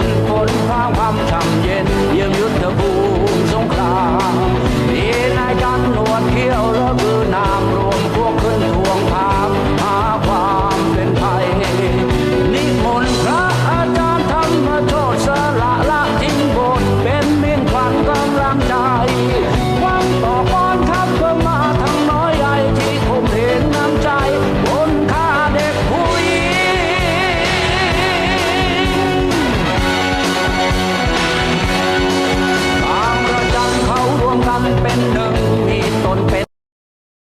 นฝนฟ้าความช่ำเย็น เยี่ยมยุทธภู